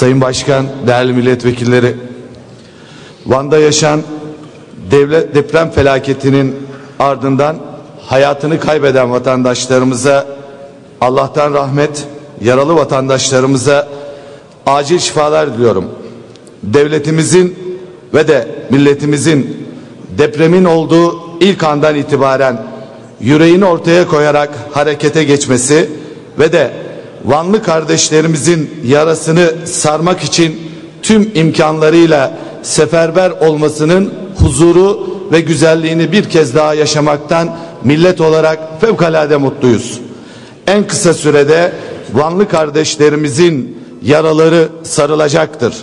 Sayın Başkan, değerli milletvekilleri, Van'da yaşanan devlet deprem felaketinin ardından hayatını kaybeden vatandaşlarımıza Allah'tan rahmet, yaralı vatandaşlarımıza acil şifalar diliyorum. Devletimizin ve de milletimizin depremin olduğu ilk andan itibaren yüreğini ortaya koyarak harekete geçmesi ve de Vanlı kardeşlerimizin yarasını sarmak için tüm imkanlarıyla seferber olmasının huzuru ve güzelliğini bir kez daha yaşamaktan millet olarak fevkalade mutluyuz. En kısa sürede Vanlı kardeşlerimizin yaraları sarılacaktır.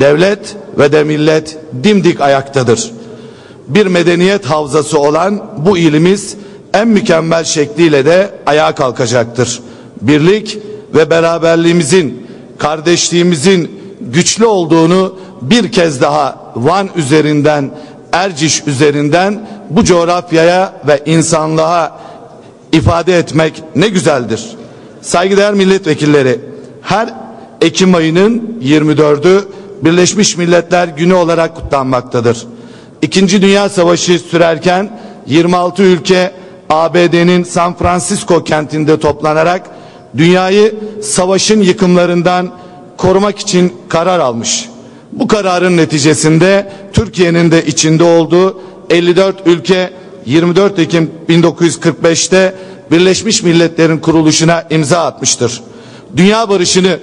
Devlet ve de millet dimdik ayaktadır. Bir medeniyet havzası olan bu ilimiz en mükemmel şekliyle de ayağa kalkacaktır. Birlik ve beraberliğimizin, kardeşliğimizin güçlü olduğunu bir kez daha Van üzerinden, Erciş üzerinden bu coğrafyaya ve insanlığa ifade etmek ne güzeldir. Saygıdeğer milletvekilleri, her Ekim ayının 24'ü Birleşmiş Milletler Günü olarak kutlanmaktadır. İkinci Dünya Savaşı sürerken 26 ülke ABD'nin San Francisco kentinde toplanarak dünyayı savaşın yıkımlarından korumak için karar almış. Bu kararın neticesinde Türkiye'nin de içinde olduğu 54 ülke 24 Ekim 1945'te Birleşmiş Milletler'in kuruluşuna imza atmıştır. Dünya barışını,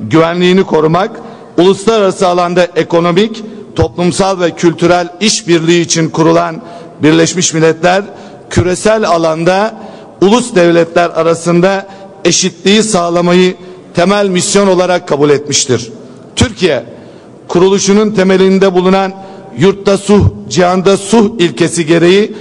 güvenliğini korumak, uluslararası alanda ekonomik, toplumsal ve kültürel işbirliği için kurulan Birleşmiş Milletler küresel alanda ulus devletler arasında eşitliği sağlamayı temel misyon olarak kabul etmiştir. Türkiye kuruluşunun temelinde bulunan yurtta suh, cihanda suh ilkesi gereği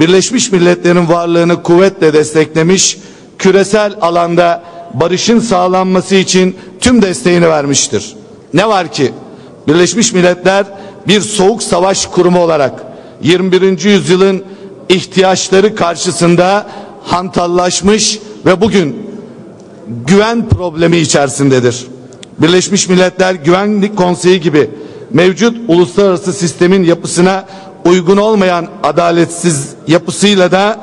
Birleşmiş Milletler'in varlığını kuvvetle desteklemiş, küresel alanda barışın sağlanması için tüm desteğini vermiştir. Ne var ki Birleşmiş Milletler bir soğuk savaş kurumu olarak 21. yüzyılın ihtiyaçları karşısında hantallaşmış ve bugün güven problemi içerisindedir. Birleşmiş Milletler Güvenlik Konseyi gibi mevcut uluslararası sistemin yapısına uygun olmayan adaletsiz yapısıyla da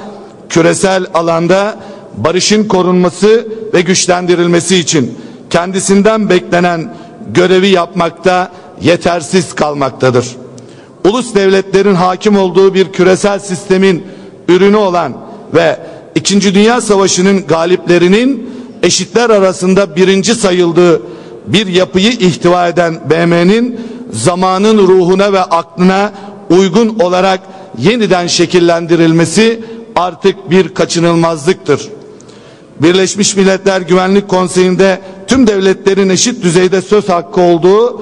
küresel alanda barışın korunması ve güçlendirilmesi için kendisinden beklenen görevi yapmakta yetersiz kalmaktadır. Ulus devletlerin hakim olduğu bir küresel sistemin ürünü olan ve İkinci Dünya Savaşı'nın galiplerinin eşitler arasında birinci sayıldığı bir yapıyı ihtiva eden BM'nin zamanın ruhuna ve aklına uygun olarak yeniden şekillendirilmesi artık bir kaçınılmazlıktır. Birleşmiş Milletler Güvenlik Konseyi'nde tüm devletlerin eşit düzeyde söz hakkı olduğu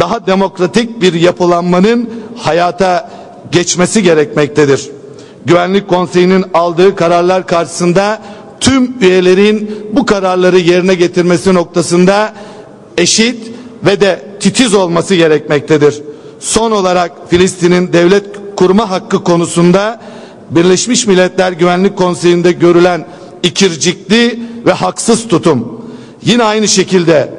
daha demokratik bir yapılanmanın hayata geçmesi gerekmektedir. Güvenlik Konseyi'nin aldığı kararlar karşısında tüm üyelerin bu kararları yerine getirmesi noktasında eşit ve de titiz olması gerekmektedir. Son olarak Filistin'in devlet kurma hakkı konusunda Birleşmiş Milletler Güvenlik Konseyi'nde görülen ikircikli ve haksız tutum. Yine aynı şekilde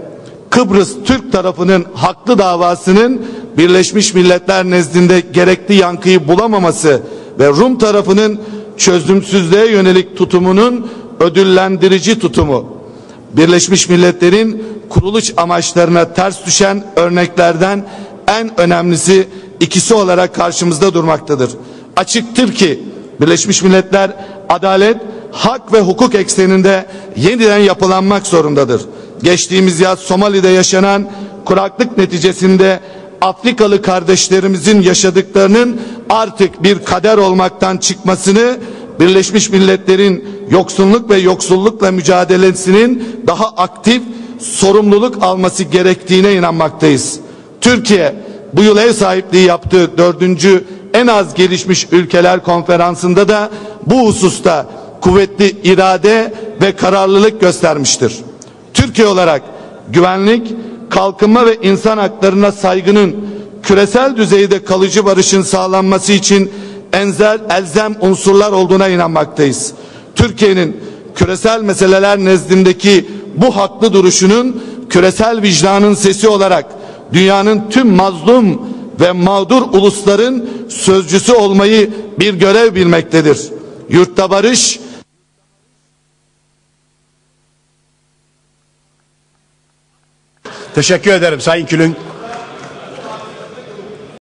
Kıbrıs Türk tarafının haklı davasının Birleşmiş Milletler nezdinde gerekli yankıyı bulamaması ve Rum tarafının çözümsüzlüğe yönelik tutumunun ödüllendirici tutumu. Birleşmiş Milletler'in kuruluş amaçlarına ters düşen örneklerden en önemlisi ikisi olarak karşımızda durmaktadır. Açıktır ki Birleşmiş Milletler adalet, hak ve hukuk ekseninde yeniden yapılanmak zorundadır. Geçtiğimiz yaz Somali'de yaşanan kuraklık neticesinde Afrikalı kardeşlerimizin yaşadıklarının artık bir kader olmaktan çıkmasını Birleşmiş Milletler'in yoksulluk ve yoksullukla mücadelesinin daha aktif sorumluluk alması gerektiğine inanmaktayız. Türkiye bu yıl ev sahipliği yaptığı dördüncü en az gelişmiş ülkeler konferansında da bu hususta kuvvetli irade ve kararlılık göstermiştir. Türkiye olarak güvenlik, kalkınma ve insan haklarına saygının küresel düzeyde kalıcı barışın sağlanması için enzel elzem unsurlar olduğuna inanmaktayız. Türkiye'nin küresel meseleler nezdindeki bu haklı duruşunun küresel vicdanın sesi olarak dünyanın tüm mazlum ve mağdur ulusların sözcüsü olmayı bir görev bilmektedir. Yurtta barış, Teşekkür ederim Sayın Külün.